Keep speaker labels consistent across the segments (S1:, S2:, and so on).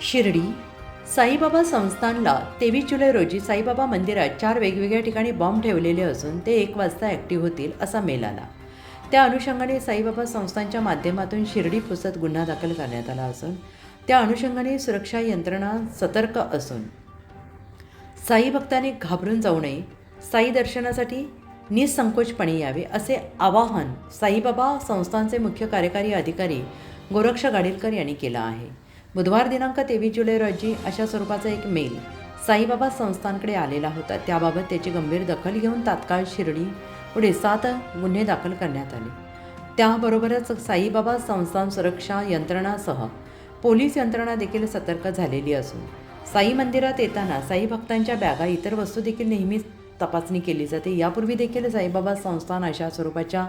S1: शिर्डी साईबाबा संस्थानला तेवीस जुलै रोजी साईबाबा मंदिरात चार वेगवेगळ्या ठिकाणी बॉम्ब ठेवलेले असून ते एक वाजता ॲक्टिव्ह होतील असा मेल आला. त्या अनुषंगाने साईबाबा संस्थांच्या माध्यमातून शिर्डी पुसत गुन्हा दाखल करण्यात आला असून त्या अनुषंगाने सुरक्षा यंत्रणा सतर्क असून साई भक्तांनी घाबरून जाऊ नये साई दर्शनासाठी निसंकोचपणे यावे असे आवाहन साईबाबा संस्थांचे मुख्य कार्यकारी अधिकारी गोरक्ष गाडीलकर यांनी केलं आहे. बुधवार दिनांक तेवीस जुलै रोजी अशा स्वरूपाचा एक मेल साईबाबा संस्थानकडे आलेला होता. त्याबाबत त्याची गंभीर दखल घेऊन तात्काळ शिर्डी पुढे सात गुन्हे दाखल करण्यात आले. त्याबरोबरच साईबाबा संस्थान सुरक्षा यंत्रणासह पोलीस यंत्रणा देखील सतर्क झालेली असून साई मंदिरात येताना साई भक्तांच्या बॅगा इतर वस्तू देखील नेहमीच तपासणी केली जाते. यापूर्वी देखील साईबाबा संस्थान अशा स्वरूपाच्या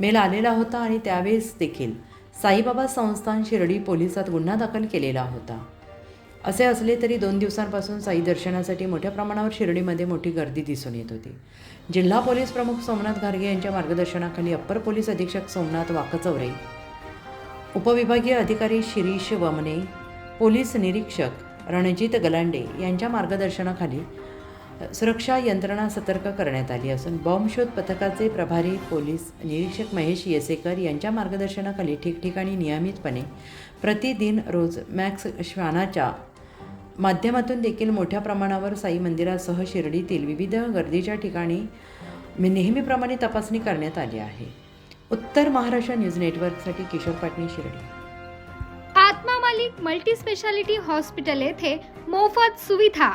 S1: मेल आलेला होता आणि त्यावेळेस देखील साईबाबा संस्थान शिर्डी पोलिसात गुन्हा दाखल केलेला होता. असे असले तरी दोन दिवसांपासून साई दर्शनासाठी मोठ्या प्रमाणावर शिर्डीमध्ये मोठी गर्दी दिसून येत होती. जिल्हा पोलीस प्रमुख सोमनाथ घारगे यांच्या मार्गदर्शनाखाली अप्पर पोलीस अधीक्षक सोमनाथ वाकचौरे उपविभागीय अधिकारी शिरीष वमने पोलीस निरीक्षक रणजित गलांडे यांच्या मार्गदर्शनाखाली सुरक्षा यंत्रणा सतर्क करण्यात आली असून बॉम्बशोध पथकाचे प्रभारी पोलीस निरीक्षक महेश येसेकर यांच्या मार्गदर्शनाखाली ठिकठिकाणी नियमितपणे प्रतिदिन रोज मॅक्स श्वानाच्या माध्यमातून देखील मोठ्या प्रमाणावर साई मंदिरासह शिर्डीतील विविध गर्दीच्या ठिकाणी नेहमीप्रमाणे तपासणी करण्यात आली आहे. उत्तर महाराष्ट्र न्यूज नेटवर्कसाठी Kishor Patni Shirdi.
S2: Atma Malik multi speciality hospital येथे मोफत सुविधा